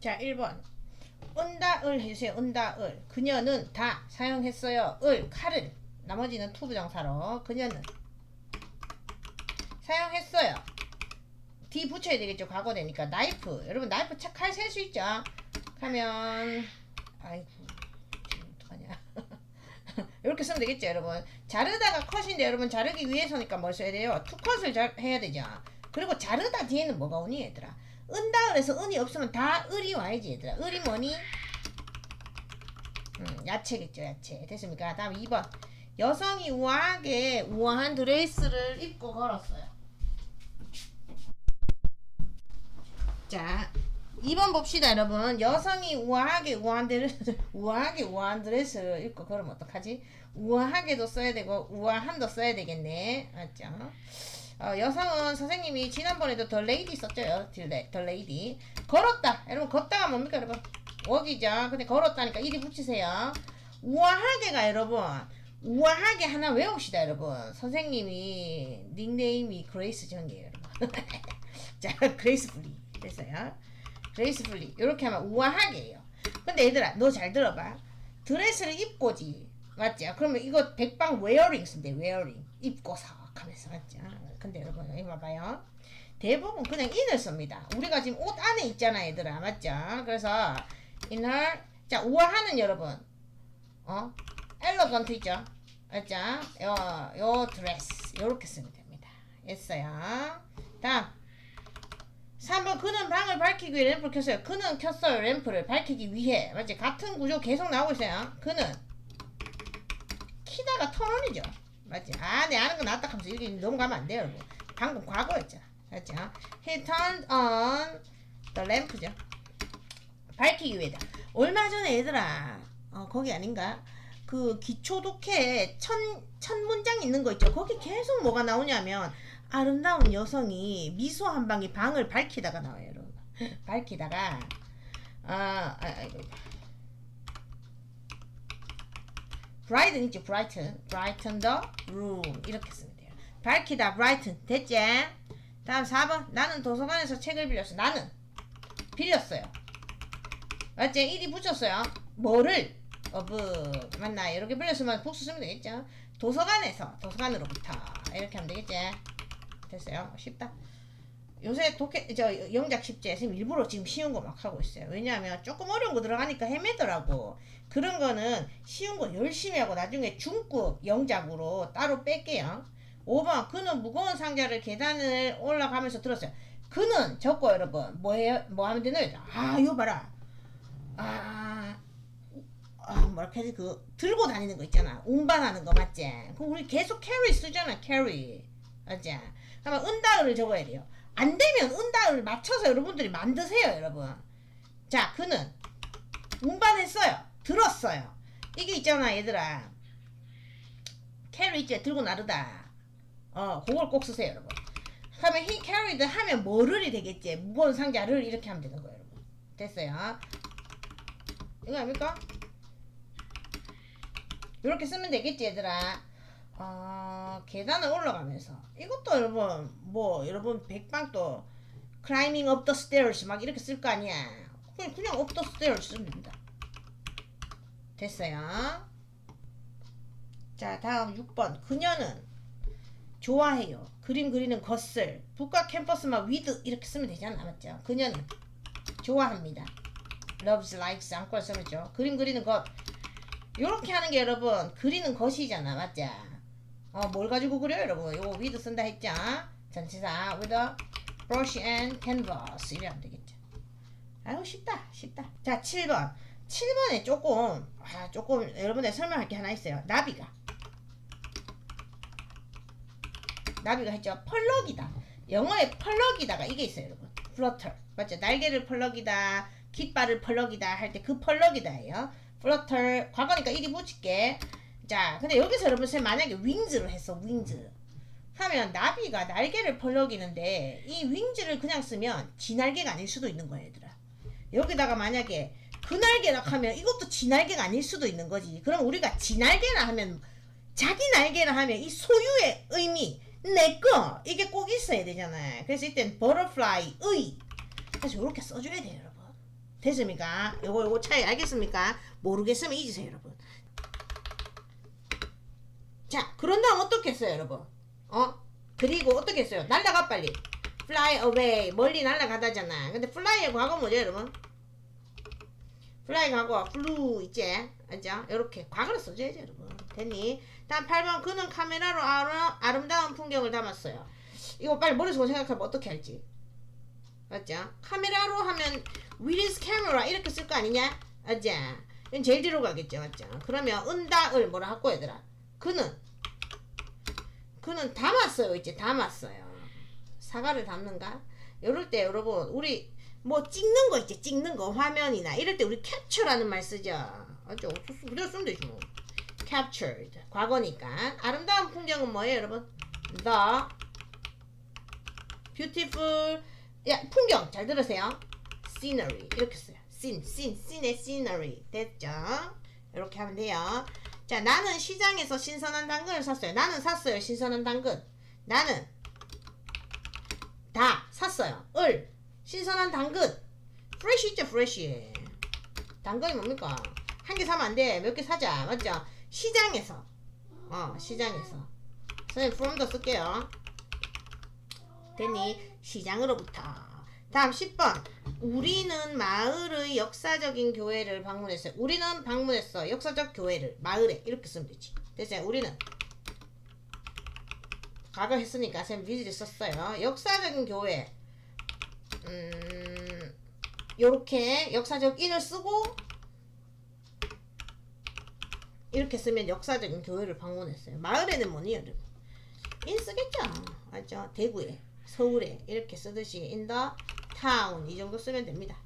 자, 1번. 은다을 해주세요. 은다을. 그녀는 다 사용했어요. 을, 칼을. 나머지는 투부정사로. 그녀는 사용했어요. D 붙여야 되겠죠. 과거 되니까. 나이프. 여러분, 나이프 칼셀수 있죠? 하면, 아이고, 지금 어떡하냐. 이렇게 쓰면 되겠죠, 여러분. 자르다가 컷인데, 여러분, 자르기 위해서니까 뭘 써야 돼요? 투컷을 잘 해야 되죠. 그리고 자르다 뒤에는 뭐가 오니, 얘들아? 은다을에서 은이 없으면 다 을이 와야지, 얘들아. 을이 뭐니? 음, 야채겠죠, 야채. 됐습니까? 다음 2번. 여성이 우아하게 우아한 드레스를 입고 걸었어요. 자, 2번 봅시다, 여러분. 여성이 우아하게 우아한 드레스, 우아하게 우아한 드레스를 입고 걸으면 어떡하지? 우아하게도 써야 되고, 우아한도 써야 되겠네. 맞죠? 어, 여성은 선생님이 지난번에도 더 레이디 썼죠? 덜레, 더 레이디. 걸었다. 여러분, 걷다가 뭡니까, 여러분? 웍이죠. 근데 걸었다니까 이리 붙이세요. 우아하게가 여러분, 우아하게 하나 외웁시다, 여러분. 선생님이 닉네임이 그레이스 정이에요, 여러분. 자, 그레이스풀리. 됐어요. 그레이스풀리. 이렇게 하면 우아하게예요. 근데 얘들아, 너 잘 들어봐. 드레스를 입고지. 맞죠? 그러면 이거 백방 웨어링 쓴대, 웨어링. 입고 서 하면서, 맞죠? 근데 여러분, 여기 봐봐요. 대부분 그냥 in을 씁니다. 우리가 지금 옷 안에 있잖아, 얘들아. 맞죠? 그래서, inner. 자, 우아하는 여러분. 어? 엘러건트 있죠? 맞죠? 요, 요 드레스. 요렇게 쓰면 됩니다. 했어요. 다음. 3번 그는 방을 밝히기 위해 램프를 켰어요. 그는 켰어요. 램프를 밝히기 위해. 맞지? 같은 구조 계속 나오고 있어요. 그는 키다가 턴온이죠. 맞지? 아, 내 아는 거 낫다 하면서 여기 넘어가면 안 돼요, 여러분. 방금 과거였잖아. 맞죠? He turned on the lamp죠. 밝히기 위해다. 얼마 전에 얘들아, 어, 거기 아닌가? 그 기초 독해 천, 천 문장 있는 거 있죠? 거기 계속 뭐가 나오냐면, 아름다운 여성이 미소 한 방에 방을 밝히다가 나와요, 여러분. 밝히다가, 아, 아, 아이고. Brighten 있죠, brighten. brighten the room. 이렇게 쓰면 돼요. 밝히다, brighten. 됐지? 다음 4번. 나는 도서관에서 책을 빌렸어. 나는 빌렸어요. 맞지? 일이 붙였어요. 뭐를? 어브 맞나? 이렇게 빌렸으면 복수 쓰면 되겠죠? 도서관에서 도서관으로부터 이렇게 하면 되겠지? 됐어요. 쉽다. 요새 독해 저 영작 십제 선생님 일부러 지금 쉬운 거 막 하고 있어요. 왜냐하면 조금 어려운 거 들어가니까 헤매더라고. 그런 거는 쉬운 거 열심히 하고 나중에 중급 영작으로 따로 뺄게요. 5번 그는 무거운 상자를 계단을 올라가면서 들었어요. 그는 적고 여러분 뭐해요? 뭐 하면 되나요? 아 이거 봐라. 아, 아 뭐라 해야지 그 들고 다니는 거 있잖아. 운반하는 거 맞지? 그 우리 계속 carry 쓰잖아. carry 맞지? 그러면 은다을을 적어야 돼요. 안 되면 은다을을 맞춰서 여러분들이 만드세요, 여러분. 자, 그는 운반했어요. 들었어요. 이게 있잖아, 얘들아. carry 있지? 들고 나르다. 어, 그걸 꼭 쓰세요, 여러분. 그러면 he carried 하면 뭐를이 되겠지? 무거운 상자를 이렇게 하면 되는 거예요, 여러분. 됐어요. 이거 아닙니까? 이렇게 쓰면 되겠지, 얘들아. 어, 계단을 올라가면서. 이것도 여러분, 뭐, 여러분, 백방 또, climbing up the stairs 막 이렇게 쓸 거 아니야. 그냥, 그냥 up the stairs 쓰면 됩니다. 됐어요. 자, 다음 6번. 그녀는 좋아해요. 그림 그리는 것을. 북과 캠퍼스만 with 이렇게 쓰면 되잖아. 맞죠? 그녀는 좋아합니다. loves, likes, 안과 쓰면 죠. 그림 그리는 것. 요렇게 하는 게 여러분, 그리는 것이잖아. 맞죠? 어, 뭘 가지고 그려요, 여러분? 요거 with 쓴다 했죠? 전치사 with a brush and canvas. 이래 하면 되겠죠. 아유, 쉽다, 쉽다. 자, 7번. 7번에 조금, 아, 조금, 여러분들 설명할 게 하나 있어요. 나비가. 나비가 했죠. 펄럭이다. 영어에 펄럭이다가 이게 있어요, 여러분. flutter. 맞죠? 날개를 펄럭이다, 깃발을 펄럭이다 할 때 그 펄럭이다예요. flutter. 과거니까 이리 붙일게. 자, 근데 여기서 여러분 쌤 만약에 윙즈를 했어, 윙즈. 하면 나비가 날개를 펄럭이는데 이 윙즈를 그냥 쓰면 지날개가 아닐 수도 있는 거야, 얘들아. 여기다가 만약에 그 날개라 하면 이것도 지날개가 아닐 수도 있는 거지. 그럼 우리가 지날개라 하면 자기 날개라 하면 이 소유의 의미 내 거 이게 꼭 있어야 되잖아요. 그래서 이땐 butterfly의 그래서 이렇게 써줘야 돼요, 여러분. 됐습니까? 요거 요거 차이 알겠습니까? 모르겠으면 잊으세요 여러분 자 그런 다음 어떻게 했어요 여러분? 어? 그리고 어떻게 했어요? 날라가 빨리. Fly away. 멀리 날아가다잖아. 근데 fly의 과거 뭐죠 여러분? fly 과거. flew 있지 알죠? 요렇게 과거를 써줘야죠 여러분. 됐니? 다음 8번. 그는 카메라로 아름, 아름 다운 풍경을 담았어요. 이거 빨리 머릿속으로 생각하면 어떻게 할지. 맞죠? 카메라로 하면 with his camera 이렇게 쓸 거 아니냐? 맞죠? 이건 제일 뒤로 가겠죠 맞죠? 그러면 은다을 뭐라 할거 얘들아 그는 그는 담았어요. 이제 담았어요. 사과를 담는가? 이럴 때 여러분 우리 뭐 찍는 거 있지? 찍는 거 화면이나 이럴 때 우리 캡처라는 말 쓰죠. 맞죠 어쩔 수 그대로 쓰면 되지 뭐. captured. 과거니까. 아름다운 풍경은 뭐예요 여러분? The beautiful 야 풍경. 잘 들으세요. scenery. 이렇게 써요. scene scene scene의 scenery. 됐죠? 이렇게 하면 돼요 자 나는 시장에서 신선한 당근을 샀어요. 나는 샀어요 신선한 당근. 나는 다 샀어요. 을 신선한 당근. Fresh 있죠 fresh. 당근이 뭡니까? 한 개 사면 안 돼. 몇 개 사자. 맞죠? 시장에서. 어 시장에서. 선생님 from 더 쓸게요. 됐니? 시장으로부터 다음 10번. 우리는 마을의 역사적인 교회를 방문했어요. 우리는 방문했어. 역사적 교회를. 마을에. 이렇게 쓰면 되지. 됐어요. 우리는. 과거 했으니까 쌤 비즈를 썼어요. 역사적인 교회. 음 요렇게 역사적 인을 쓰고 이렇게 쓰면 역사적인 교회를 방문했어요. 마을에는 뭐니 여러분? 인 쓰겠죠? 맞죠? 대구에 서울에 이렇게 쓰듯이 in town 이 정도 쓰면 됩니다